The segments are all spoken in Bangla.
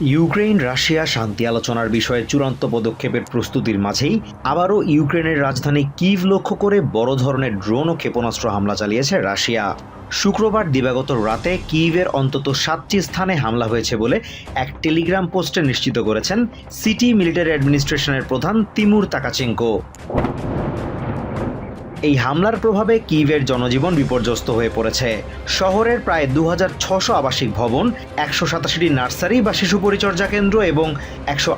ইউক্রেন রাশিয়া শান্তি আলোচনার বিষয়ে চূড়ান্ত পদক্ষেপের প্রস্তুতির মাঝেই আবারও ইউক্রেনের রাজধানী কিভ লক্ষ্য করে বড় ধরনের ড্রোন ও ক্ষেপণাস্ত্র হামলা চালিয়েছে রাশিয়া। শুক্রবার দিবাগত রাতে কিভের অন্তত সাতটি স্থানে হামলা হয়েছে বলে এক টেলিগ্রাম পোস্টে নিশ্চিত করেছেন সিটি মিলিটারি অ্যাডমিনিস্ট্রেশনের প্রধান তিমুর তাকাচেঙ্কো। এই হামলার প্রভাবে কিভের জনজীবন বিপর্যস্ত হয়ে পড়েছে। শহরের প্রায় দু আবাসিক ভবন, একশো সাতাশিটি নার্সারি বা শিশু পরিচর্যা কেন্দ্র এবং একশো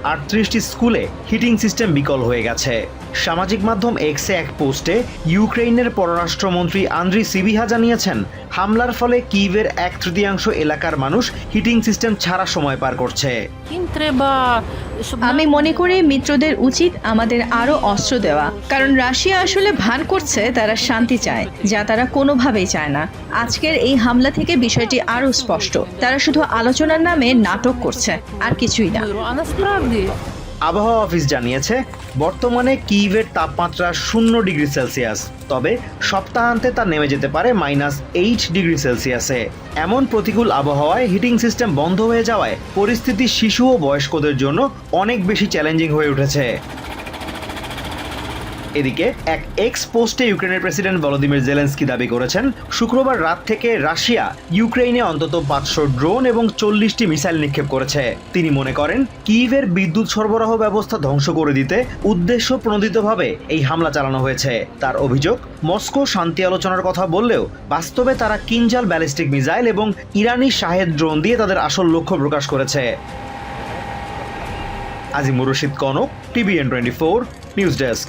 স্কুলে হিটিং সিস্টেম বিকল হয়ে গেছে। সামাজিক মাধ্যম এক্সে এক পোস্টে ইউক্রেইনের পররাষ্ট্রমন্ত্রী আন্দ্রি সিবিহা জানিয়েছেন, হামলার ফলে কিভের এক তৃতীয়াংশ এলাকার মানুষ হিটিং সিস্টেম ছাড়া সময় পার করছে। আমি মনে করি মিত্রদের উচিত আমাদের আরও অস্ত্র দেওয়া, কারণ রাশিয়া আসলে ভান করছে, তারা শান্তি চায়, যা তারা কোনোভাবেই চায় না। আজকের এই হামলা থেকে বিষয়টি আরও স্পষ্ট, তারা শুধু আলোচনার নামে নাটক করছে, আর কিছুই না। আবহাওয়া অফিস জানিয়েছে, বর্তমানে কিভের তাপমাত্রা শূন্য ডিগ্রি সেলসিয়াস, তবে সপ্তাহান্তে তা নেমে যেতে পারে মাইনাস এইট ডিগ্রি সেলসিয়াসে। এমন প্রতিকূল আবহাওয়ায় হিটিং সিস্টেম বন্ধ হয়ে যাওয়ায় পরিস্থিতি শিশু ও বয়স্কদের জন্য অনেক বেশি চ্যালেঞ্জিং হয়ে উঠেছে। এদিকে এক এক্স পোস্টে ইউক্রেনের প্রেসিডেন্ট ভলোদিমির জেলেন্সকি দাবি করেছেন, শুক্রবার রাত থেকে রাশিয়া ইউক্রেনে অন্তত পাঁচশো ড্রোন এবং চল্লিশটি মিসাইল নিক্ষেপ করেছে। তিনি মনে করেন কিভের বিদ্যুৎ সরবরাহ ব্যবস্থা ধ্বংস করে দিতে উদ্দেশ্য প্রণোদিতভাবে এই হামলা চালানো হয়েছে। তার অভিযোগ, মস্কো শান্তি আলোচনার কথা বললেও বাস্তবে তারা কিনজাল ব্যালিস্টিক মিসাইল এবং ইরানি শাহেদ ড্রোন দিয়ে তাদের আসল লক্ষ্য প্রকাশ করেছে। Azimur Rashid Kanak, T V N twenty four, news desk.